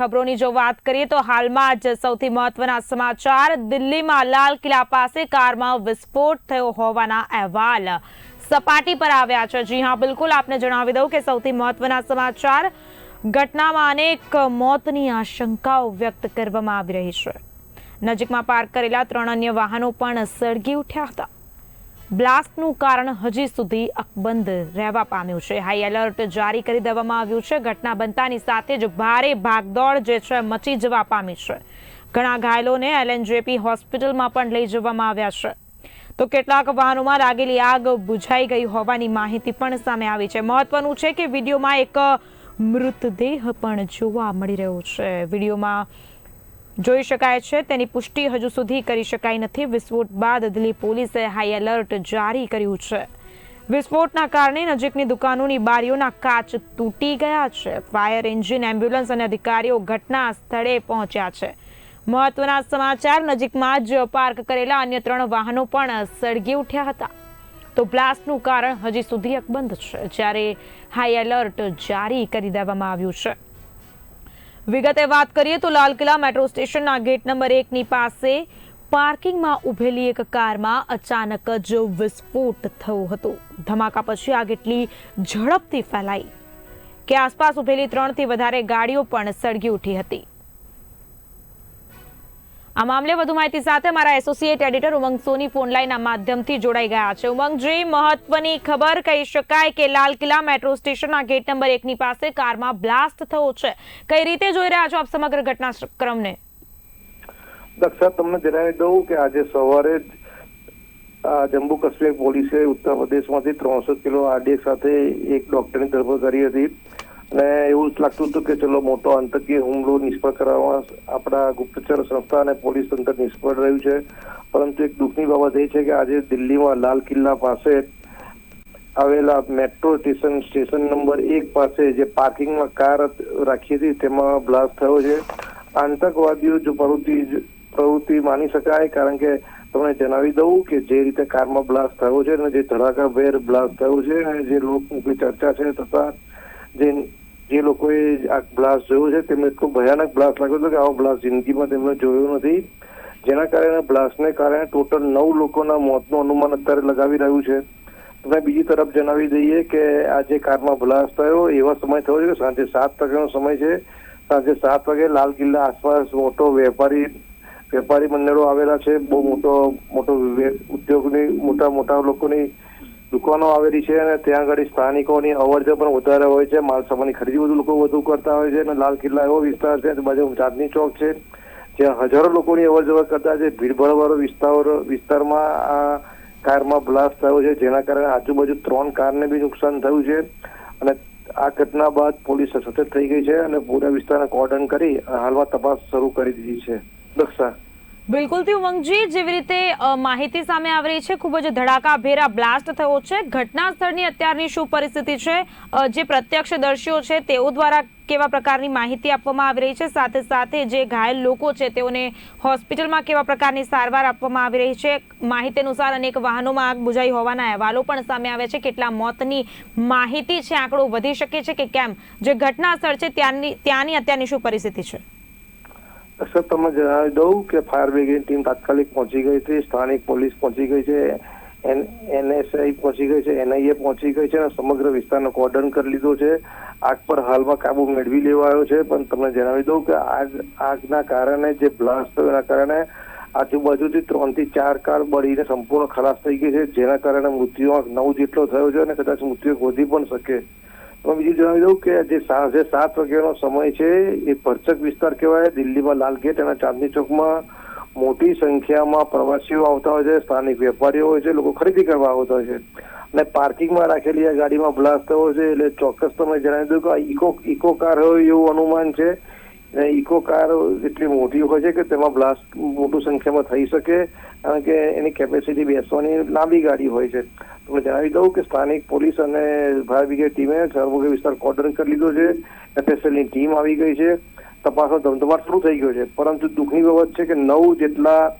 ખબરોની જો વાત કરીએ તો હાલમાં જ સૌથી મહત્વના સમાચાર, દિલ્હીમાં લાલ કિલ્લા પાસે કારમાં વિસ્ફોટ થયો હોવાના અહેવાલ. સપાટી પર આવ્યા છે. જી હા, બિલકુલ આપને જણાવી દઉં કે સૌથી મહત્વના સમાચાર, ઘટનામાં અનેક મોતની આશંકાઓ વ્યક્ત કરવામાં આવી રહી છે. નજીકમાં પાર્ક કરેલા ત્રણ અન્ય વાહનો પણ સળગી ઉઠ્યા હતા. બ્લાસ્ટનું કારણ હજી સુધી અકબંધ રહેવા પામ્યું છે. હાઈ એલર્ટ જારી કરી દેવામાં આવ્યું છે. ઘટના બનતાની સાથે જ ભારે ભાગદોડ જે છે મચી જવા પામી છે. ઘણા ઘાયલોને એલએનજેપી હોસ્પિટલમાં પણ લઈ જવામાં આવ્યા છે. તો કેટલાક વાહનોમાં લાગેલી આગ બુઝાઈ ગઈ હોવાની માહિતી પણ સામે આવી છે. મહત્વનું છે કે વિડીયોમાં એક મૃતદેહ પણ જોવા મળી રહ્યો છે. વિડીયોમાં જોઈ શકાય છે. તેની પુષ્ટિ હજુ સુધી કરી શકાઈ નથી. વિસ્ફોટ બાદ દિલ્હી પોલીસે હાઈ એલર્ટ જારી કર્યું છે. વિસ્ફોટના કારણે નજીકની દુકાનોની બારીઓના કાચ તૂટી ગયા છે. ફાયર એન્જિન, એમ્બ્યુલન્સ અને અધિકારીઓ ઘટના સ્થળે પહોંચ્યા છે. મહત્વના સમાચાર, નજીકમાં જ પાર્ક કરેલા અન્ય ત્રણ વાહનો પણ સળગી ઉઠ્યા હતા. તો બ્લાસ્ટનું કારણ હજી સુધી અકબંધ છે, જ્યારે હાઈ એલર્ટ જારી કરી દેવામાં આવ્યું છે. વિગતે વાત કરીએ તો લાલ કિલ્લા મેટ્રો સ્ટેશનના ગેટ નંબર એકની પાસે પાર્કિંગમાં ઉભેલી એક કારમાં અચાનક જ વિસ્ફોટ થયો હતો. ધમાકા પછી આગ એટલી ઝડપથી ફેલાઈ. કે આસપાસ ઉભેલી ત્રણથી વધારે ગાડીઓ પણ સળગી ઉઠી હતી. આ મામલે વધુ માહિતી સાથે મારા એસોસિએટ એડિટર ઉમંગ સોની ફોનલાઈનના માધ્યમથી જોડાઈ ગયા છે. ઉમંગજી મહત્વની ખબર કહી શકાય કે લાલ કિલ્લા મેટ્રો સ્ટેશનના ગેટ નંબર એકની પાસે કારમાં બ્લાસ્ટ થયો છે. કઈ રીતે જોઈ રહ્યા છો આપ સમગ્ર ઘટનાક્રમને? દક્ષા તમને જણાવી દઉં કે આજે સવારે જમ્મુ કાશ્મીર પોલીસે ઉત્તર પ્રદેશમાંથી ત્રણસો કિલો આરડીએક્સ સાથે એક ડોક્ટરની ધરપકડ કરી હતી. અને એવું જ લાગતું હતું કે ચલો, મોટો આતંકી હુમલો નિષ્ફળ કરવામાં આપણા ગુપ્તચર સંસ્થા અને પોલીસ તંત્ર નિષ્ફળ રહ્યું છે. પરંતુ એક દુઃખની બાબત એ છે કે આજે દિલ્હીમાં લાલ કિલ્લા પાસે આવેલા મેટ્રો સ્ટેશન સ્ટેશન નંબર એક પાસે જે પાર્કિંગમાં કાર રાખી હતી, તેમાં બ્લાસ્ટ થયો છે. આતંકવાદીઓ જો પ્રવૃત્તિ પ્રવૃત્તિ માની શકાય, કારણ કે તમને જણાવી દઉં કે જે રીતે કારમાં બ્લાસ્ટ થયો છે અને જે ધડાકાભેર બ્લાસ્ટ થયો છે અને જે લોકમુખી ચર્ચા છે તથા જે જે લોકોએ આ બ્લાસ્ટ જોયો છે, તેમને એટલો ભયાનક બ્લાસ્ટ લાગ્યો હતો કે આવો બ્લાસ્ટ જિંદગીમાં તેમણે જોયો નથી. જેના કારણે બ્લાસ્ટને કારણે ટોટલ નવ લોકોના મોતનું અનુમાન અત્યારે લગાવી રહ્યું છે. તમને બીજી તરફ જણાવી દઈએ કે આ જે કારમાં બ્લાસ્ટ થયો, એવા સમય થયો છે કે સાંજે સાત વાગ્યાનો સમય છે. સાંજે સાત વાગે લાલ કિલ્લા આસપાસ મોટો વેપારી વેપારી મંડળો આવેલા છે. બહુ મોટો મોટો ઉદ્યોગની મોટા મોટા લોકોની દુકાનો આવેલી છે અને ત્યાં આગળ સ્થાનિકોની અવરજવ પણ વધારે હોય છે. માલ સામાનની ખરીદી વધુ લોકો વધુ કરતા હોય છે અને લાલ કિલ્લા એવો વિસ્તાર છે બાજુ ચાંદની ચોક છે, જ્યાં હજારો લોકોની અવરજવર કરતા છે. ભીડભાડ વાળો વિસ્તાર, વિસ્તારમાં આ કારમાં બ્લાસ્ટ થયો છે, જેના કારણે આજુબાજુ ત્રણ કારને બી નુકસાન થયું છે અને આ ઘટના બાદ પોલીસ સતત થઈ ગઈ છે અને પૂરા વિસ્તારને કોર્ડન કરી હાલમાં તપાસ શરૂ કરી દીધી છે. દક્ષા બિલકુલથી ઉમંગજી, જેવી રીતે માહિતી સામે આવી રહી છે, ખૂબ જ ધડાકાભેર આ બ્લાસ્ટ થયો છે. ઘટના સ્થળની અત્યારની શું પરિસ્થિતિ છે? જે પ્રત્યક્ષદર્શીઓ છે, તેઓ દ્વારા કેવા પ્રકારની માહિતી આપવામાં આવી રહી છે? સાથે સાથે જે ઘાયલ લોકો છે, તેઓને હોસ્પિટલમાં કેવા પ્રકારની સારવાર આપવામાં આવી રહી છે? માહિતી અનુસાર અનેક વાહનોમાં આગ બુઝાઈ હોવાના અહેવાલો પણ સામે આવ્યા છે. કેટલા મોતની માહિતી છે, આંકડો વધી શકે છે કે કેમ? જે ઘટના સ્થળ છે, ત્યાંની ત્યાંની અત્યારની શું પરિસ્થિતિ છે? સર તમને જણાવી દઉં કે ફાયર બ્રિગેડ ટીમ તાત્કાલિક પહોંચી ગઈ હતી સ્થાનિક પોલીસ પહોંચી ગઈ છે એનએસઆઈ પહોંચી ગઈ છે, એનઆઈએ પહોંચી ગઈ છે અને સમગ્ર વિસ્તારનો કોર્ડન કરી લીધો છે. આગ પર હાલમાં કાબુ મેળવી લેવાયો છે, પણ તમને જણાવી દઉં કે આગ, આગના કારણે, જે બ્લાસ્ટ થયો એના કારણે આજુબાજુથી ત્રણથી ચાર કાર બળીને સંપૂર્ણ ખલાસ થઈ ગઈ છે, જેના કારણે મૃત્યુઆંક નવ જેટલો થયો છે અને કદાચ મૃત્યુ વધી પણ શકે. તો બીજું જણાવી દઉં કે જે સાંજે સાત વાગ્યાનો સમય છે એ ભરચક વિસ્તાર કહેવાય. દિલ્હીમાં લાલ ગેટ અને ચાંદની ચોકમાં મોટી સંખ્યામાં પ્રવાસીઓ આવતા હોય છે, સ્થાનિક વેપારીઓ હોય છે, લોકો ખરીદી કરવા આવતા હોય છે. અને પાર્કિંગમાં રાખેલી આ ગાડીમાં બ્લાસ્ટ થયો છે એટલે ચોક્કસ તમે જણાવી દઉં કે ઇકો ઇકો કાર હોય એવું અનુમાન છે. ઇકો કાર એટલી મોટી હોય છે કે તેમાં બ્લાસ્ટ મોટું સંખ્યામાં થઈ શકે, કારણ કે એની કેપેસિટી બેસવાની લાંબી ગાડી હોય છે. તમને જણાવી દઉં કે સ્થાનિક પોલીસ અને ફાયર બ્રિગેડ ટીમે સર્વોગે વિસ્તાર કોર્ડન કરી લીધો છે. એફએસએલની ટીમ આવી ગઈ છે. તપાસનો ધમધમાટ શરૂ થઈ ગયો છે. પરંતુ દુઃખની બાબત છે કે નવ જેટલા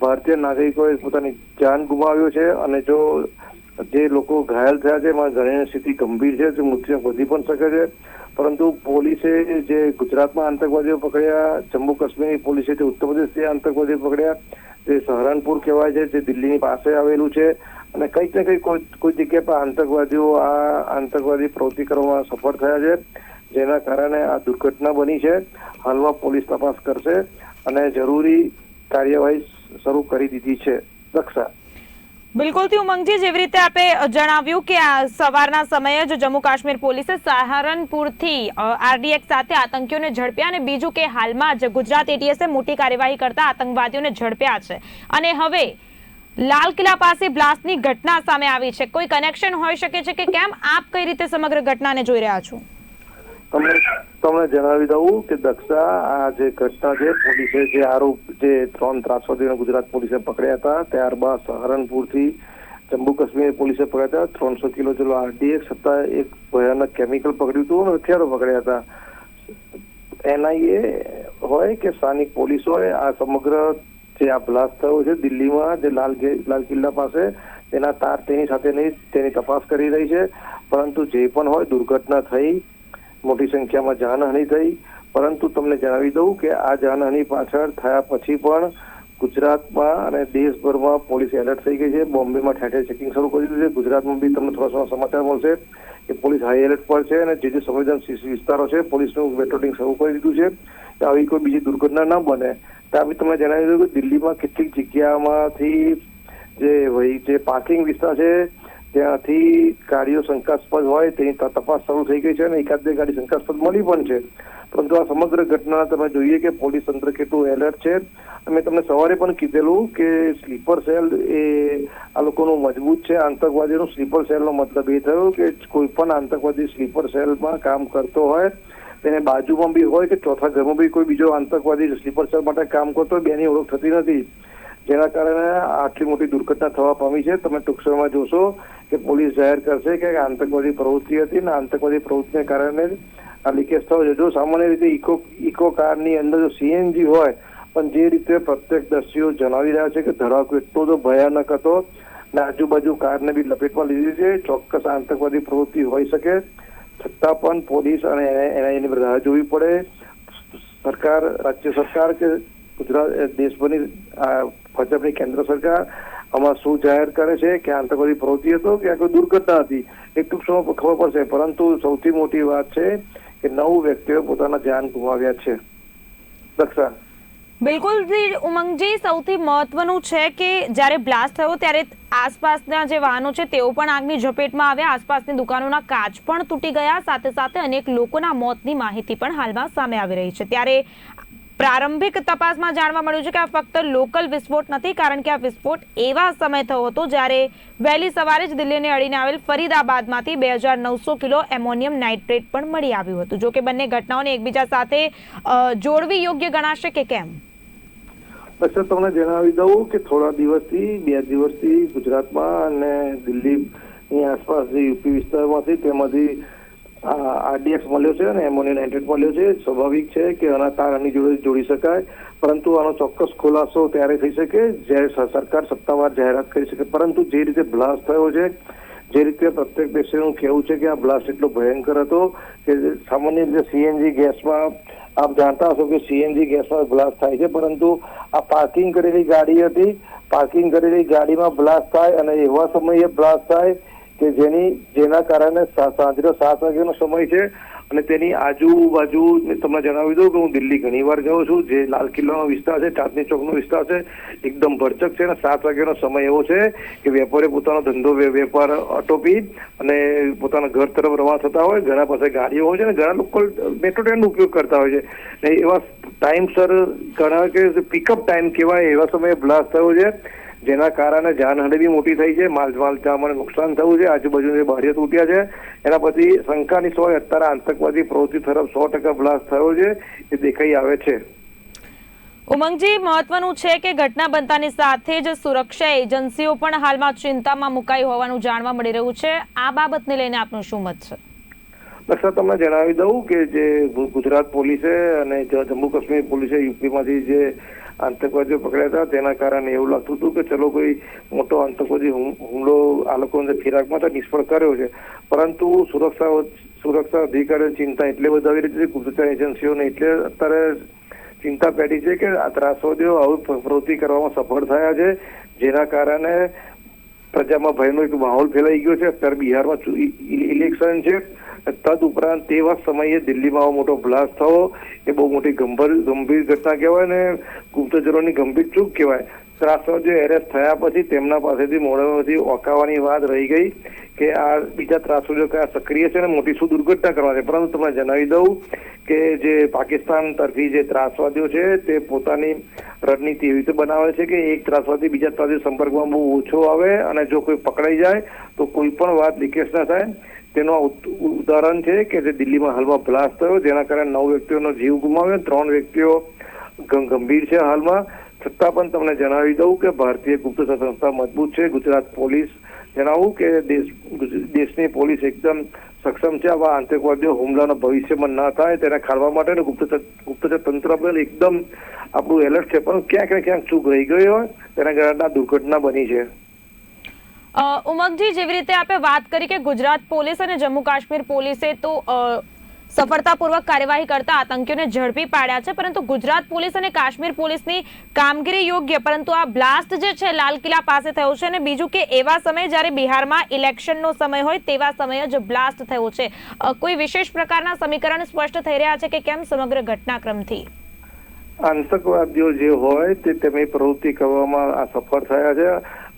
ભારતીય નાગરિકોએ પોતાની જાન ગુમાવ્યો છે અને જો જે લોકો ઘાયલ થયા છે, એમાં ઘણી સ્થિતિ ગંભીર છે, જે મૃત્યુ વધી પણ શકે છે. પરંતુ પોલીસે જે ગુજરાતમાં આતંકવાદીઓ પકડ્યા, જમ્મુ કાશ્મીરની પોલીસે જે ઉત્તર પ્રદેશથી આતંકવાદીઓ પકડ્યા જે સહારનપુર કહેવાય છે, જે દિલ્હીની પાસે આવેલું છે. અને કંઈક ને કંઈક કોઈ જગ્યાએ પર આતંકવાદીઓ આ આતંકવાદી પ્રવૃત્તિ કરવામાં સફળ થયા છે, જેના કારણે આ દુર્ઘટના બની છે. હાલમાં પોલીસ તપાસ કરશે અને જરૂરી કાર્યવાહી શરૂ કરી દીધી છે. રક્ષા. બિલકુલથી ઉમંગજી જેવી રીતે આપે જણાવ્યું કે આ સવારના સમયે જ જમ્મુ કાશ્મીર પોલીસે સહારનપુરથી આરડીએક્સ સાથે આતંકીઓને ઝડપ્યા અને બીજું કે હાલમાં જ ગુજરાત એટીએસે મોટી કાર્યવાહી કરતા આતંકવાદીઓને ઝડપ્યા છે. અને હવે, લાલ કિલ્લા પાસે બ્લાસ્ટની ઘટના સામે આવી છે. કોઈ કનેક્શન હોઈ શકે છે કે કેમ? આપ કઈ રીતે સમગ્ર ઘટનાને જોઈ રહ્યા છો? તમને તમને જણાવી દઉં કે દક્ષા આ જે ઘટના છે પોલીસે જે આરોપ જે ત્રણ ત્રાસવાદીઓને ગુજરાત પોલીસે પકડ્યા હતા, ત્યારબાદ સહારનપુરથી જમ્મુ કાશ્મીર પોલીસે પકડ્યા હતા. ત્રણસો કિલો જેટલો આરડીએક્સ હતા. એક ભયાનક કેમિકલ પકડ્યું હતું અને હથિયારો પકડ્યા હતા. એનઆઈએ હોય કે સ્થાનિક પોલીસ હોય, આ સમગ્ર જે આ બ્લાસ્ટ થયો છે દિલ્હીમાં, જે લાલ લાલ કિલ્લા પાસે, તેના તાર તેની સાથેની તેની તપાસ કરી રહી છે. પરંતુ જે પણ હોય, દુર્ઘટના થઈ મોટી સંખ્યામાં જાનહાનિ થઈ. પરંતુ તમને જણાવી દઉં કે આ જાનહાનિ પાછળ થયા પછી પણ ગુજરાતમાં અને દેશભરમાં પોલીસ એલર્ટ થઈ ગઈ છે. બોમ્બેમાં ઠેર ચેકિંગ શરૂ કરી દીધું છે. ગુજરાતમાં બી તમને થોડા થોડા સમાચાર મળશે કે પોલીસ હાઈ એલર્ટ પર છે અને જે જે સંવેદનશીલ વિસ્તારો છે, પોલીસનું પેટ્રોલિંગ શરૂ કરી દીધું છે. કે આવી કોઈ બીજી દુર્ઘટના ન બને. ત્યાં બી તમને જણાવી દઉં કે દિલ્હીમાં કેટલીક જગ્યામાંથી જે વહી, જે પાર્કિંગ વિસ્તાર છે ત્યાંથી ગાડીઓ શંકાસ્પદ હોય તેની તપાસ શરૂ થઈ ગઈ છે અને એકાદ બે ગાડી શંકાસ્પદ મળી પણ છે. પરંતુ આ સમગ્ર ઘટના તમે જોઈએ કે પોલીસ તંત્ર કેટલું એલર્ટ છે. અમે તમને સવારે પણ કીધેલું કે સ્લીપર સેલ એ આ લોકોનું મજબૂત છે. આતંકવાદીનું સ્લીપર સેલનો મતલબ એ થયો કે કોઈ પણ આતંકવાદી સ્લીપર સેલમાં કામ કરતો હોય, તેને બાજુમાં બી હોય કે ચોથા ઘરમાં બી કોઈ બીજો આતંકવાદી સ્લીપર સેલ માટે કામ કરતો હોય, બેની ઓળખ થતી નથી. જેના કારણે આટલી મોટી દુર્ઘટના થવા પામી છે. તમે ટૂંક સમયમાં જોશો કે પોલીસ જાહેર કરશે કે આતંકવાદી પ્રવૃત્તિ હતી અને આતંકવાદી પ્રવૃત્તિને કારણે આ લીકેજ થયો છે. જો સામાન્ય રીતે ઇકો ઇકો કારની અંદર જો સીએનજી હોય, પણ જે રીતે પ્રત્યક્ષદર્શીઓ જણાવી રહ્યા છે કે ધડાકો એટલો તો ભયાનક હતો ને આજુબાજુ કારને બી લપેટમાં લીધી છે. ચોક્કસ આતંકવાદી પ્રવૃત્તિ હોઈ શકે. છતાં પણ પોલીસ અને એને, એના રાહ જોવી પડે. સરકાર, રાજ્ય સરકાર કે ગુજરાત, દેશભરની ભાજપની કેન્દ્ર સરકાર આમાં શું જાહેર કરે છે કે આતંકવાદી પ્રવૃત્તિ હતો કે આ કોઈ દુર્ઘટના હતી, એ ટૂંક સમયમાં ખબર પડશે. પરંતુ સૌથી મોટી વાત છે કે નવ વ્યક્તિઓ પોતાના ધ્યાન ગુમાવ્યા છે. દક્ષા. બિલકુલ ઉમંગજી, સૌથી મહત્વનું છે કે જ્યારે બ્લાસ્ટ થયો ત્યારે આસપાસના જે વાહનો છે તેઓ પણ આગની ઝપેટમાં આવ્યા. આસપાસની દુકાનોના કાચ પણ તૂટી ગયા. સાથે સાથે અનેક લોકોના મોતની માહિતી પણ હાલમાં સામે આવી રહી છે. ત્યારે પ્રારંભિક તપાસમાં જાણવા મળ્યું છે કે આ ફક્ત લોકલ વિસ્ફોટ નથી, કારણ કે આ વિસ્ફોટ એવા સમય થયો હતો જ્યારે વહેલી સવારે જ દિલ્હીને અડીને આવેલ ફરીદાબાદમાંથી બે હજાર નવસો કિલો એમોનિયમ નાઇટ્રેટ પણ મળી આવ્યું હતું. જોકે બંને ઘટનાઓને એકબીજા સાથે જોડવી યોગ્ય ગણાશે કે કેમ? અચ્છા, તમને જણાવી દઉં કે થોડા દિવસથી, બે દિવસથી ગુજરાતમાં અને દિલ્હીની આસપાસ યુપી વિસ્તારમાંથી તેમાંથી આરડીએક્સ મળ્યો છે અને એમોનિયમ નાઇટ્રેટ મળ્યો છે. સ્વાભાવિક છે કે આના તાર આની જોડે જોડી શકાય, પરંતુ આનો ચોક્કસ ખુલાસો ત્યારે થઈ શકે જ્યારે સરકાર સત્તાવાર જાહેરાત કરી શકે. પરંતુ જે રીતે બ્લાસ્ટ થયો છે, જે રીતે પ્રત્યેક દેશનું કહેવું છે કે આ બ્લાસ્ટ એટલો ભયંકર હતો કે સામાન્ય રીતે સીએનજી ગેસમાં, આપ જાણતા હશો કે સીએનજી ગેસમાં બ્લાસ્ટ થાય છે, પરંતુ આ પાર્કિંગ કરેલી ગાડી હતી. પાર્કિંગ કરેલી ગાડીમાં બ્લાસ્ટ થાય અને એવા સમયે બ્લાસ્ટ થાય કે જેની, જેના કારણે સાંજનો સાત વાગ્યાનો સમય છે અને તેની આજુબાજુ તમને જણાવી દઉં કે હું દિલ્હી ઘણી વાર ગયો છું, જે લાલ કિલ્લાનો વિસ્તાર છે, ચાંદની ચોકનો વિસ્તાર છે, એકદમ ભરચક છે અને સાત વાગ્યાનો સમય એવો છે કે વેપારી પોતાનો ધંધો વેપાર અટોપી અને પોતાના ઘર તરફ રવા થતા હોય ઘણા પાસે ગાડીઓ હોય છે અને ઘણા લોકો મેટ્રો ટ્રેનનો ઉપયોગ કરતા હોય છે. ને એવા ટાઈમસર ઘણા કે પિકઅપ ટાઈમ કહેવાય એવા સમયે બ્લાસ્ટ થયો છે. જેના કારણે જાનહાનિ બી મોટી થઈ છે. માલ માલ જામાને નુકસાન થયું છે. આજુબાજુ જે બારીઓ તૂટ્યા છે એના પછી શંકાની સોય અત્યારે આતંકવાદી પ્રવૃત્તિ તરફ સો ટકા બ્લાસ્ટ થયો છે. એ દેખાઈ આવે છે. ઉમંગજી મહત્વનું છે કે ઘટના બનતાની સાથે જ સુરક્ષા એજન્સીઓ પણ હાલમાં ચિંતામાં મુકાઈ હોવાનું જાણવા મળી રહ્યું છે. આ બાબતને લઈને આપનું શું મત છે? દક્ષા તમને જણાવી દઉં કે જે ગુજરાત પોલીસે અને જમ્મુ કાશ્મીર પોલીસે યુપીમાંથી જે આતંકવાદીઓ પકડ્યા હતા તેના કારણે એવું લાગતું હતું કે ચલો કોઈ મોટો આતંકવાદી હુમલો આ લોકો ફિરાકમાં તો નિષ્ફળ કર્યો છે પરંતુ સુરક્ષા સુરક્ષા અધિકારીઓ ચિંતા એટલે વધાવી રહી છે ગુપ્તચર એજન્સીઓને એટલે અત્યારે ચિંતા પેટી છે કે આ ત્રાસવાદીઓ આવી પ્રવૃત્તિ કરવામાં સફળ થયા છે જેના કારણે પ્રજામાં ભયનો એક માહોલ ફેલાઈ ગયો છે અત્યારે બિહારમાં ઇલેક્શન છે તદ ઉપરાંત તેવા સમયે દિલ્હીમાં મોટો બ્લાસ્ટ થવો એ બહુ મોટી ગંભીર ગંભીર ઘટના કહેવાય ને ગુપ્તચરોની ગંભીર ચૂક કહેવાય. ત્રાસવાદીઓ એરેસ્ટ થયા પછી તેમના પાસેથી મોડેથી ઓકાવાની વાત રહી ગઈ કે આ બીજા ત્રાસવાદીઓ કયા સક્રિય છે ને મોટી શું દુર્ઘટના કરવા છે. પરંતુ તમને જણાવી દઉં કે જે પાકિસ્તાન તરફી જે ત્રાસવાદીઓ છે તે પોતાની રણનીતિ એવી રીતે બનાવે છે કે એક ત્રાસવાદી બીજા ત્રાસવાદી સંપર્કમાં બહુ ઓછો આવે અને જો કોઈ પકડાઈ જાય તો કોઈ પણ વાત લીકેજ ના થાય. તેનું ઉદાહરણ છે કે જે દિલ્હીમાં હાલમાં બ્લાસ્ટ થયો, જેના કારણે નવ વ્યક્તિઓનો જીવ ગુમાવ્યો, ત્રણ વ્યક્તિઓ ગંભીર છે હાલમાં. છતાં પણ તમને જણાવી દઉં કે ભારતીય ગુપ્તચર સંસ્થા મજબૂત છે. ગુજરાત પોલીસ જણાવું કે દેશ દેશની પોલીસ એકદમ સક્ષમ છે. આવા આતંકવાદીઓ હુમલાનો ભવિષ્યમાં ન થાય તેને ખાળવા માટે ગુપ્તચર ગુપ્તચર તંત્ર પણ એકદમ આપણું એલર્ટ છે. પણ ક્યાંક ને ક્યાંક ચૂક રહી ગયો હોય, તેના કારણે દુર્ઘટના બની છે. ઉમંગજી જેવી રીતે આપે વાત કરી કે ગુજરાત પોલીસ અને જમ્મુ કાશ્મીર પોલીસે તો સફળતાપૂર્વક કાર્યવાહી કરતા આતંકીઓને ઝડપી પાડ્યા છે, પરંતુ ગુજરાત પોલીસ અને કાશ્મીર પોલીસની કામગીરી યોગ્ય, પરંતુ આ બ્લાસ્ટ જે છે, લાલ કિલ્લા પાસે થયો છે અને બીજું કે એવા સમયે જ્યારે બિહારમાં ઇલેક્શનનો સમય હોય તેવા સમયે જ બ્લાસ્ટ થયો છે. કોઈ વિશેષ પ્રકારના સમીકરણ સ્પષ્ટ થઈ રહ્યા છે કે કેમ સમગ્ર ઘટનાક્રમથી? આતંકવાદીઓ જે હોય તે તેમની પ્રવૃત્તિ કરવામાં સફળ થયા છે.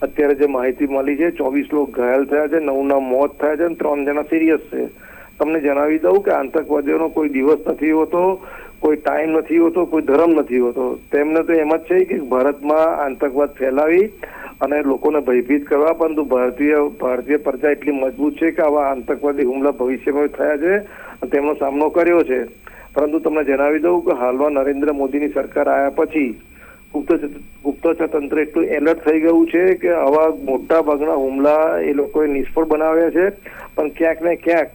અત્યારે જે માહિતી મળી છે, ચોવીસ લોકો ઘાયલ થયા છે, નવના મોત થયા છે અને ત્રણ જણા સિરિયસ છે. તમને જણાવી દઉં કે આતંકવાદીઓનો કોઈ દિવસ નથી હોતો, કોઈ ટાઈમ નથી હોતો, કોઈ ધર્મ નથી હોતો. તેમને તો એમ જ છે કે ભારતમાં આતંકવાદ ફેલાવી અને લોકોને ભયભીત કરવા, પરંતુ ભારતીય ભારતીય પ્રજા એટલી મજબૂત છે કે આવા આતંકવાદી હુમલા ભવિષ્યમાં થયા છે તેમનો સામનો કર્યો છે. પરંતુ તમને જણાવી દઉં કે હાલમાં નરેન્દ્ર મોદીની સરકાર આવ્યા પછી ગુપ્તચર તંત્ર એટલું એલર્ટ થઈ ગયું છે કે આવા મોટા ભાગના હુમલા એ લોકોએ નિષ્ફળ બનાવ્યા છે. પણ ક્યાંક ને ક્યાંક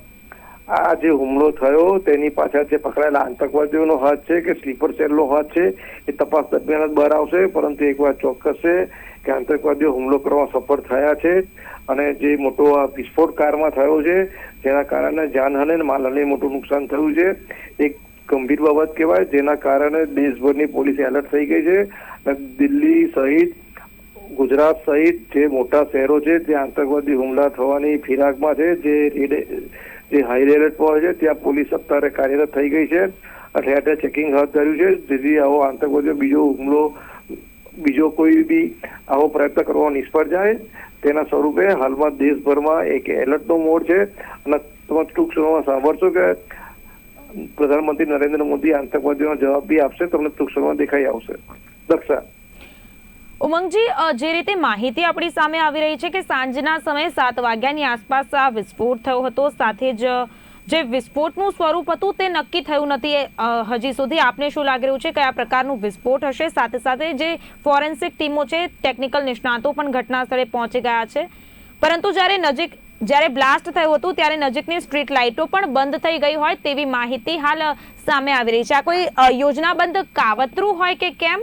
આ જે હુમલો થયો તેની પાછળ જે પકડાયેલા આતંકવાદીઓનો હાથ છે કે સ્લીપર સેલનો હાથ છે એ તપાસ દરમિયાન જ બહાર આવશે. પરંતુ એક વાત ચોક્કસ છે કે આતંકવાદીઓ હુમલો કરવા સફળ થયા છે અને જે મોટો આ વિસ્ફોટ કારમાં થયો છે, જેના કારણે જાનહાનિ અને માલહાનિ મોટું નુકસાન થયું છે. એક ગંભીર બાબત કહેવાય. જેના કારણે દેશભરની પોલીસ એલર્ટ થઈ ગઈ છે અને દિલ્હી સહિત, ગુજરાત સહિત જે મોટા શહેરો છે ત્યાં આતંકવાદી હુમલા થવાની ફિરાકમાં છે, જે જે હાઈ એલર્ટ પર છે, ત્યાં પોલીસ અત્યારે કાર્યરત થઈ ગઈ છે. અઠે અઠે ચેકિંગ હાથ ધર્યું છે. જેથી આવો આતંકવાદીઓ બીજો હુમલો, બીજો કોઈ બી આવો પ્રયત્ન કરવા નિષ્ફળ જાય. તેના સ્વરૂપે હાલમાં દેશભરમાં એક એલર્ટનો મોડ છે. અને તમે ટૂંક સમયમાં સાંભળશો કે પ્રધાનમંત્રી નરેન્દ્ર મોદી આતંકવાદીઓનો જવાબ બી આપશે, તમને ટૂંક સમયમાં દેખાઈ આવશે. દક્ષા ઉમંગજી જે રીતે માહિતી આપણી સામે આવી રહી છે કે સાંજના સમયે સાત વાગ્યાની આસપાસ આ વિસ્ફોટ થયો હતો, સાથે જ, જે વિસ્ફોટનું સ્વરૂપ હતું તે નક્કી થયું નથી. હજી સુધી આપને શું લાગી રહ્યું છે? કયા પ્રકારનું વિસ્ફોટ હશે? સાથે સાથે જે ફોરેન્સિક ટીમો છે, ટેકનિકલ નિષ્ણાતો પણ ઘટના સ્થળે પહોંચી ગયા છે. પરંતુ જ્યારે નજીક જ્યારે બ્લાસ્ટ થયું હતું, ત્યારે નજીકની સ્ટ્રીટ લાઇટો પણ બંધ થઈ ગઈ હોય તેવી માહિતી હાલ સામે આવી રહી છે. આ કોઈ યોજનાબંધ કાવતરું હોય કે કેમ?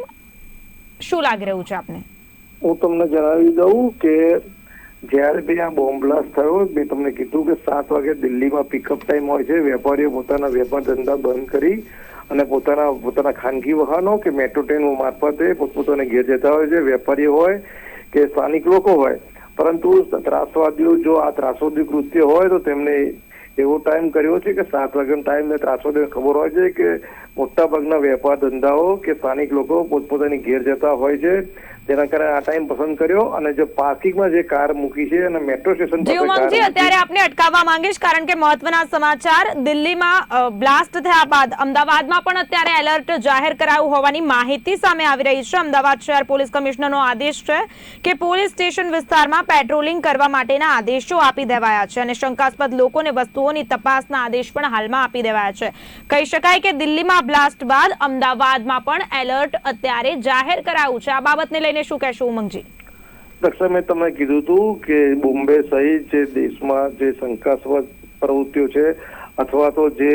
શું લાગી રહ્યું છે આપને? હું તમને જણાવી દઉં કે જ્યારે બી આ બોમ્બ બ્લાસ્ટ થયો, મેં તમને કીધું કે સાત વાગે દિલ્હીમાં પિકઅપ ટાઈમ હોય છે. વેપારીઓ પોતાના વેપાર ધંધા બંધ કરી અને પોતાના પોતાના ખાનગી વાહનો કે મેટ્રો ટ્રેન મારફતે પોતપોતાને ઘેર જતા હોય છે. વેપારીઓ હોય કે સ્થાનિક લોકો હોય પરંતુ ત્રાસવાદીઓ જો આ ત્રાસવાદી કૃત્ય હોય તો તેમને એવો ટાઈમ કર્યો છે કે સાત વાગ્યાનો ટાઈમ ત્રાસવાદીઓને ખબર હોય છે કે મોટા ભાગના વેપાર ધંધાઓ કે સ્થાનિક લોકો પોતપોતાની ઘેર જતા હોય છે. તેના કારણે આ ટાઈમ પસંદ કર્યો અને જે પાર્કિંગમાં જે કાર મૂકી છે અને મેટ્રો સ્ટેશન પર ઉમંગજી અત્યારે આપને અટકાવવા માંગીશ કારણ કે મહત્વના સમાચાર દિલ્હીમાં બ્લાસ્ટ થયા બાદ અમદાવાદમાં પણ અત્યારે એલર્ટ જાહેર કરાયું હોવાની માહિતી સામે આવી રહી છે. અમદાવાદ શહેર પોલીસ કમિશનરનો આદેશ છે કે પોલીસ સ્ટેશન વિસ્તારમાં પેટ્રોલિંગ કરવા માટેના આદેશો આપી દેવાયા છે અને શંકાસ્પદ લોકોને વસ્તુઓની તપાસના આદેશ પણ હાલમાં આપી દેવાયા છે. કહી શકાય કે દિલ્હીમાં બ્લાસ્ટ બાદ અમદાવાદમાં પણ એલર્ટ અત્યારે જાહેર કરાયું છે. આ બાબતને લઈને શું કહેશો ઉમંગજી? દક્ષા, મેં તમને કીધું હતું કે બોમ્બે સહિત જે દેશમાં જે શંકાસ્પદ પ્રવૃત્તિઓ છે, અથવા તો જે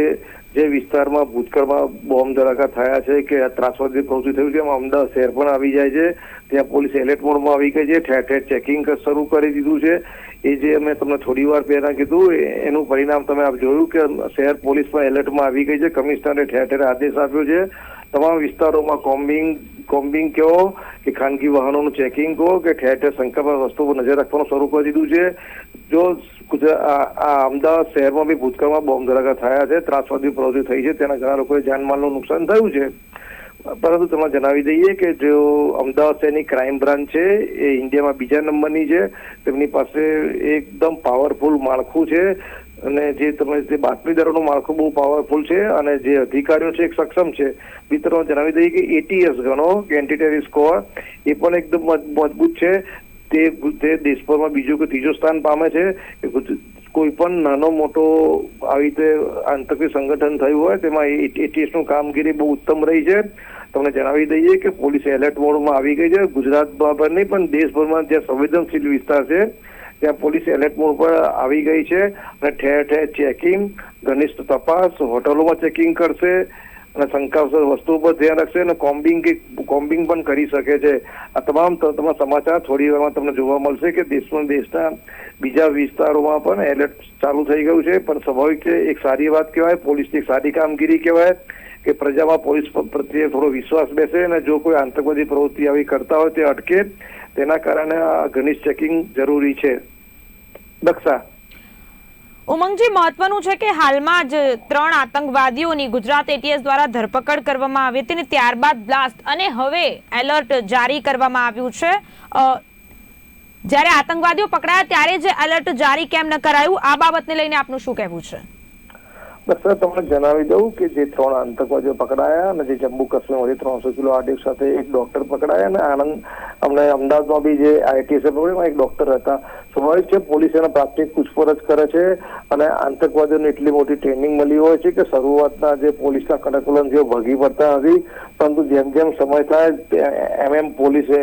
જે વિસ્તારમાં ભૂતકાળમાં બોમ્બ ધડાકા થયા છે કે ત્રાસવાદી પ્રવૃત્તિ થયું છે, એમાં અમદાવાદ શહેર પણ આવી જાય છે. ત્યાં પોલીસ એલર્ટ મોડમાં આવી ગઈ છે. ઠેર ઠેર ચેકિંગ શરૂ કરી દીધું છે. એ જે મેં તમને થોડી વાર પહેલા કીધું એનું પરિણામ તમે આપ જોયું કે શહેર પોલીસ પણ એલર્ટમાં આવી ગઈ છે. કમિશનરે ઠેર ઠેર આદેશ આપ્યો છે. તમામ વિસ્તારોમાં કોમ્બિંગ કોમ્બિંગ કહો કે ખાનગી વાહનોનું ચેકિંગ કહો કે ઠેર ઠેર શંકાસ્પદ વસ્તુ પર નજર રાખવાનું શરૂ કરી દીધું છે. જો ગુજરા- આ આ અમદાવાદ શહેરમાં બી ભૂતકાળમાં બોમ્બ ધડાકા થયા છે, ત્રાસવાદી પ્રવૃત્તિ થઈ છે, તેના ઘણા લોકોએ જાનમાલનું નુકસાન થયું છે. પરંતુ તમને જણાવી દઈએ કે જો અમદાવાદ શહેરની ક્રાઇમ બ્રાન્ચ છે, એ ઇન્ડિયામાં બીજા નંબરની છે, તેમની પાસે એકદમ પાવરફુલ માળખું છે અને જે તમે જે બાતમીદારોનું માળખું બહુ પાવરફુલ છે અને જે અધિકારીઓ છે, એક સક્ષમ છે. મિત્રો જણાવી દઈએ કે એટીએસ ગણો, કે એન્ટી સ્કોર એ પણ એકદમ મજબૂત છે. તે તે દેશભરમાં બીજું કે ત્રીજું સ્થાન પામે છે કોઈ પણ નાનો મોટો આવી રીતે આંતરિક સંગઠન થયું હોય, તેમાં એટીએસનું કામગીરી બહુ ઉત્તમ રહી છે. તમને જણાવી દઈએ કે પોલીસ એલર્ટ મોડમાં આવી ગઈ છે. ગુજરાત બરાબર નહીં, પણ દેશભરમાં જ્યાં સંવેદનશીલ વિસ્તાર છે. ત્યાં પોલીસ એલર્ટ મોડ પર આવી ગઈ છે અને ઠેર ઠેર ચેકિંગ, ઘનિષ્ઠ તપાસ, હોટલોમાં ચેકિંગ કરશે. અને શંકાસ્પદ વસ્તુઓ પર ધ્યાન રાખશે અને કોમ્બિંગ કોમ્બિંગ પણ કરી શકે છે. આ તમામ તમામ સમાચાર થોડી વારમાં તમને જોવા મળશે કે દેશમાં દેશના બીજા વિસ્તારોમાં પણ એલર્ટ ચાલુ થઈ ગયું છે. પણ સ્વાભાવિક છે, એક સારી વાત કહેવાય, પોલીસની એક સારી કામગીરી કહેવાય કે પ્રજામાં પોલીસ પ્રત્યે થોડો વિશ્વાસ બેસે અને જો કોઈ આતંકવાદી પ્રવૃત્તિ આવી કરતા હોય, તે અટકે, તેના કારણે આ ઘનિષ્ઠ ચેકિંગ જરૂરી છે. દક્ષા. ઉમંગજી મહત્વનું છે કે હાલમાં જ ત્રણ આતંકવાદીઓની ગુજરાત એટીએસ દ્વારા ધરપકડ કરવામાં આવી હતી અને ત્યારબાદ બ્લાસ્ટ. અને હવે એલર્ટ જારી કરવામાં આવ્યું છે. જ્યારે આતંકવાદીઓ પકડાયા ત્યારે જે એલર્ટ જારી કેમ ન કરાયું? આ બાબતને લઈને આપનું શું કહેવું છે? બસ તમને જણાવી દઉં કે જે ત્રણ આતંકવાદીઓ પકડાયા અને જે જમ્મુ કાશ્મીરમાંથી ત્રણસો કિલો આર્ડિક સાથે એક ડોક્ટર પકડાયા અને આણંદ અમને અમદાવાદમાં બી જે આઈટીએસ એમાં એક ડોક્ટર હતા. સ્વાભાવિક છે, પોલીસ એના પ્રાથમિક પૂછપરછ કરે છે અને આતંકવાદીઓને એટલી મોટી ટ્રેનિંગ મળી હોય છે કે શરૂઆતના જે પોલીસના કડકુલન જેઓ ભગી પડતા નથી, પરંતુ જેમ જેમ સમય થાય એમ એમ પોલીસે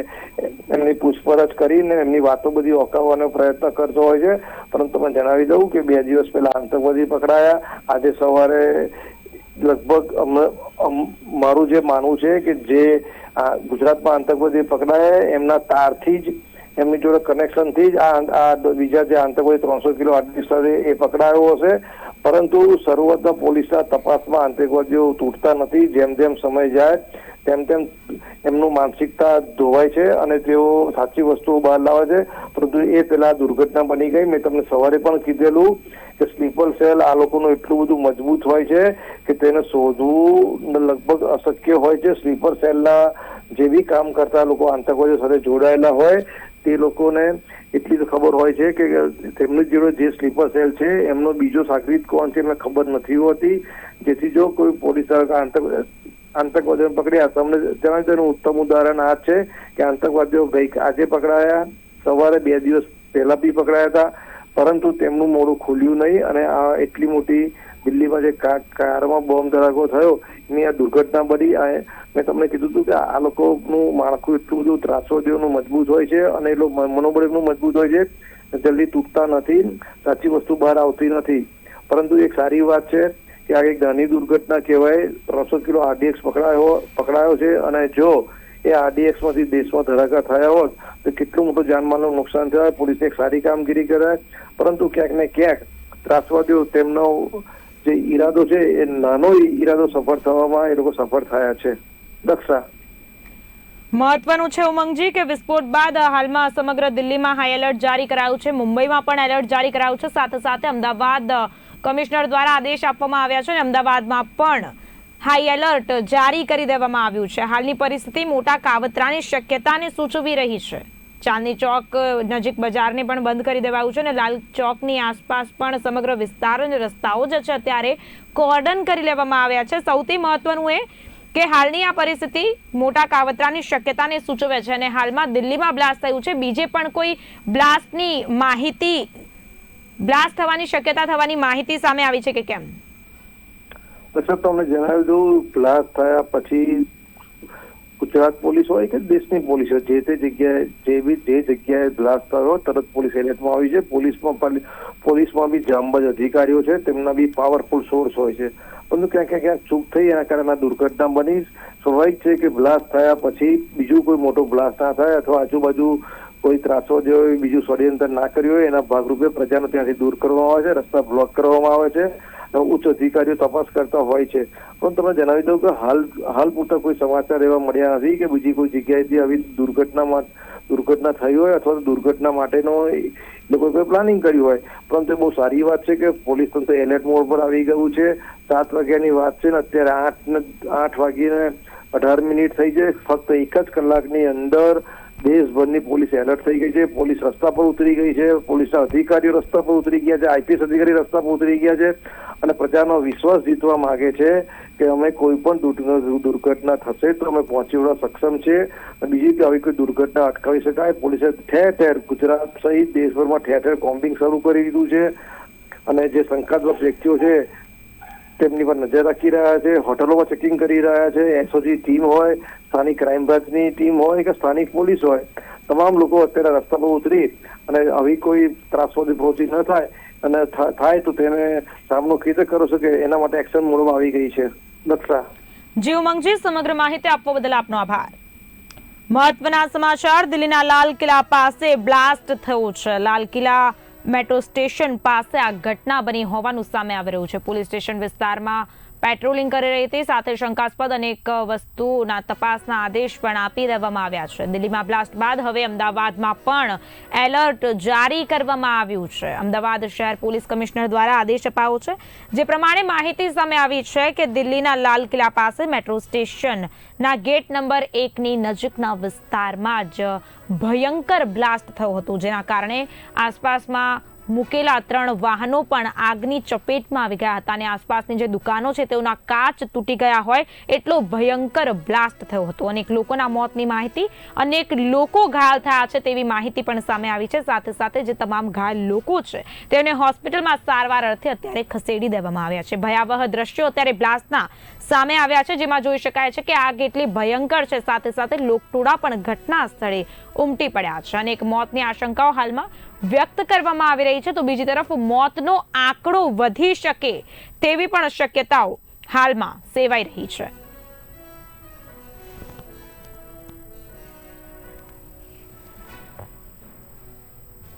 એમની પૂછપરછ કરીને એમની વાતો બધી ઓકાવવાનો પ્રયત્ન કરતો હોય છે. પરંતુ તમે જણાવી દઉં કે બે દિવસ પહેલા આતંકવાદી પકડાયા. આજે સવારે લગભગ મારું જે માનવું છે કે જે ગુજરાતમાં આતંકવાદી પકડાયા એમના તારથી જ એમની જોડે કનેક્શનથી જ આ બીજા જે આતંકવાદી ત્રણસો કિલો આટલી એ પકડાયો હશે. પરંતુ શરૂઆતમાં પોલીસના તપાસમાં આતંકવાદીઓ તૂટતા નથી. જેમ જેમ સમય જાય, તેમ તેમ એમનું માનસિકતા ધોવાય છે અને તેઓ સાચી વસ્તુઓ બહાર લાવે છે. પરંતુ એ પેલા દુર્ઘટના બની ગઈ. મેં તમને સવારે પણ કીધેલું કે સ્લીપર સેલ આ લોકોનું એટલું બધું મજબૂત હોય છે કે તેને શોધવું લગભગ અશક્ય હોય છે. સ્લીપર સેલના જે બી કામ કરતા લોકો આતંકવાદીઓ સાથે જોડાયેલા હોય. તે લોકોને એટલી તો ખબર હોય છે કે તેમની જોડે જે સ્લીપર સેલ છે, એમનો બીજો સાગરીત કોણ છે એમને ખબર નથી હોતી. જેથી જો કોઈ પોલીસ આતંક, આતંકવાદીઓને પકડ્યા, તમને જણાવી તેનું ઉત્તમ ઉદાહરણ આ છે કે આતંકવાદીઓ ગઈ આજે પકડાયા, સવારે બે દિવસ પહેલા બી પકડાયા હતા, પરંતુ તેમનું મોડું ખુલ્યું નહીં અને આ એટલી મોટી દિલ્હીમાં જે કારમાં બોમ્બ ધડાકો થયો, એની આ દુર્ઘટના બની મેં તમને કીધું હતું કે આ લોકોનું માળખું એટલું બધું ત્રાસવાદીઓનું મજબૂત હોય છે અને એ લોકો મનોબળ એમનું મજબૂત હોય છે, જલ્દી તૂટતા નથી, સાચી વસ્તુ બહાર આવતી નથી. પરંતુ એક સારી વાત છે કે આ એક નાની દુર્ઘટના કહેવાય, ત્રણસો કિલો આરડીએક્સ પકડાયો પકડાયો છે અને જો એ આરડીએક્સમાંથી દેશમાં ધડાકા થયા હોત, તો કેટલું મોટું જાનમાલનું નુકસાન થયા, પોલીસે એક સારી કામગીરી કરાય, પરંતુ ક્યાંક ને ક્યાંક ત્રાસવાદીઓ તેમનો જે ઈરાદો છે એ નાનો ઈરાદો સફળ થવામાં એ લોકો સફળ થયા છે. દક્ષા. મહત્વનું છે ઉમંગજી કે વિસ્ફોટ બાદ હાલમાં સમગ્ર દિલ્હીમાં હાઈ એલર્ટ જારી કરાયું છે. મુંબઈમાં પણ એલર્ટ જારી કરાયું છે. સાથે સાથે અમદાવાદ કમિશનર દ્વારા આદેશ આપવામાં આવ્યા છે અને અમદાવાદમાં પણ હાઈ એલર્ટ જારી કરી દેવામાં આવ્યું છે. હાલની પરિસ્થિતિ મોટા કાવતરાની શક્યતાને સૂચવી રહી છે. ચાંદની ચોક નજીક બજારને પણ બંધ કરી દેવાયું છે અને લાલ ચોકની આસપાસ પણ સમગ્ર વિસ્તાર અને રસ્તાઓ જે છે અત્યારે કોર્ડન કરી લેવામાં આવ્યા છે. સૌથી મહત્વનું એ કે હાલની આ પરિસ્થિતિ મોટા કાવતરાની શક્યતાને સૂચવે છે અને હાલમાં દિલ્હીમાં બ્લાસ્ટ થયું છે. બીજે પણ કોઈ બ્લાસ્ટની માહિતી, બ્લાસ્ટ થવાની શક્યતા થવાની માહિતી સામે આવી છે કે કેમ? તો તમને જણાવી દઉં, બ્લાસ્ટ થયા પછી ગુજરાત પોલીસ હોય કે દેશની પોલીસ હોય, જે તે જગ્યાએ, જે બી જે જગ્યાએ બ્લાસ્ટ થયો તરત પોલીસ એલર્ટમાં આવી છે પોલીસમાં પોલીસમાં બી જાંબજ અધિકારીઓ છે, તેમના બી પાવરફુલ સોર્સ હોય છે. પરંતુ ક્યાંક ક્યાંક ક્યાંક ચૂક થઈ, એના કારણે આ દુર્ઘટના બની. સ્વાભાવિક છે કે બ્લાસ્ટ થયા પછી બીજું કોઈ મોટો બ્લાસ્ટ ના થાય અથવા આજુબાજુ કોઈ ત્રાસો જે હોય બીજું ષડયંત્ર ના કર્યું હોય, એના ભાગરૂપે પ્રજાને ત્યાંથી દૂર કરવામાં આવે છે, રસ્તા બ્લોક કરવામાં આવે છે ઉચ્ચ અધિકારીઓ તપાસ કરતા હોય છે. પણ તમને જણાવી દઉં કે હાલ હાલ પૂરતા કોઈ સમાચાર એવા મળ્યા નથી કે બીજી કોઈ જગ્યાએથી આવી દુર્ઘટનામાં દુર્ઘટના થઈ હોય અથવા તો દુર્ઘટના માટેનો એ લોકોએ કોઈ પ્લાનિંગ કર્યું હોય. પરંતુ બહુ સારી વાત છે કે પોલીસ તંત્ર એલર્ટ મોડ પર આવી ગયું છે. સાત વાગ્યાની વાત છે ને, અત્યારે આઠ આઠ વાગીને અઢાર મિનિટ થઈ છે. ફક્ત એક જ કલાકની અંદર દેશભરની પોલીસ એલર્ટ થઈ ગઈ છે, પોલીસ રસ્તા પર ઉતરી ગઈ છે, પોલીસના અધિકારીઓ રસ્તા પર ઉતરી ગયા છે, આઈપીએસ અધિકારી રસ્તા પર ઉતરી ગયા છે અને પ્રજાનો વિશ્વાસ જીતવા માંગે છે કે અમે કોઈ પણ દુર્ઘ- દુર્ઘટના થશે તો અમે પહોંચી વળવા સક્ષમ છે બીજી કે આવી કોઈ દુર્ઘટના અટકાવી શકાય, પોલીસે ઠેર ઠેર ગુજરાત સહિત દેશભરમાં ઠેર ઠેર કોમ્બિંગ શરૂ કરી દીધું છે. અને જે શંકાસ્પદ વ્યક્તિઓ છે તેમની પર નજર રાખી રહ્યા છે, હોટલોમાં ચેકિંગ કરી રહ્યા છે એસઓજી ટીમ હોય, સ્થાનિક ક્રાઇમ બ્રાન્ચની ટીમ હોય કે સ્થાનિક પોલીસ હોય, તમામ લોકો અત્યારે રસ્તા પર ઉતરી અને આવી કોઈ ત્રાસવાદી પ્રવૃત્તિ ન થાય અને થાય તો તેને સામનો રીતે કરો કે એના માટે એક્શન મોડમાં આવી ગઈ છે. દક્ષા જી ઉમંગજી સમગ્ર માહિતી આપવા બદલ આપનો આભાર. મહત્વના સમાચાર, દિલ્હીના લાલ કિલ્લા પાસે બ્લાસ્ટ થયો છે. લાલ કિલ્લા મેટ્રો સ્ટેશન પાસે આ ઘટના બની હોવાનું સામે આવી રહ્યું છે. પોલીસ સ્ટેશન વિસ્તારમાં પેટ્રોલિંગ કરી રહી હતી. સાથે શંકાસ્પદ અનેક વસ્તુના તપાસના આદેશ પણ આપી દેવામાં આવ્યા છે. દિલ્હીમાં બ્લાસ્ટ બાદ હવે અમદાવાદમાં પણ એલર્ટ જારી કરવામાં આવ્યું છે. અમદાવાદ શહેર પોલીસ કમિશનર દ્વારા આદેશ અપાયો છે, જે પ્રમાણે માહિતી સામે આવી છે કે દિલ્હીના લાલ કિલ્લા પાસે મેટ્રો સ્ટેશનના ગેટ નંબર એકની નજીકના વિસ્તારમાં જ ભયંકર બ્લાસ્ટ થયો હતો, જેના કારણે આસપાસમાં મૂકેલા ત્રણ વાહનો પણ આગની ચપેટમાં આવી ગયા હતા અને આસપાસની જે દુકાનો છે તેઓના કાચ તૂટી ગયા હોય એટલો ભયંકર બ્લાસ્ટ થયો હતો. અનેક લોકોના મોતની માહિતી, અનેક લોકો ઘાયલ થયા છે તેવી માહિતી પણ સામે આવી છે. સાથે સાથે જે તમામ ઘાયલ લોકો છે તેને હોસ્પિટલમાં સારવાર અર્થે અત્યારે ખસેડી દેવામાં આવ્યા છે. ભયાવહ દ્રશ્યો અત્યારે બ્લાસ્ટના સામે આવ્યા છે, જેમાં જોઈ શકાય છે કે આગ એટલી ભયંકર છે. સાથે સાથે લોકટોળા પણ ઘટના સ્થળે ઉમટી પડ્યા છે અને એક મોતની આશંકાઓ હાલમાં વ્યક્ત કરવામાં આવી રહી છે. તો બીજી તરફ મોતનો આંકડો વધી શકે તેવી પણ શક્યતાઓ હાલમાં સેવાઈ રહી છે.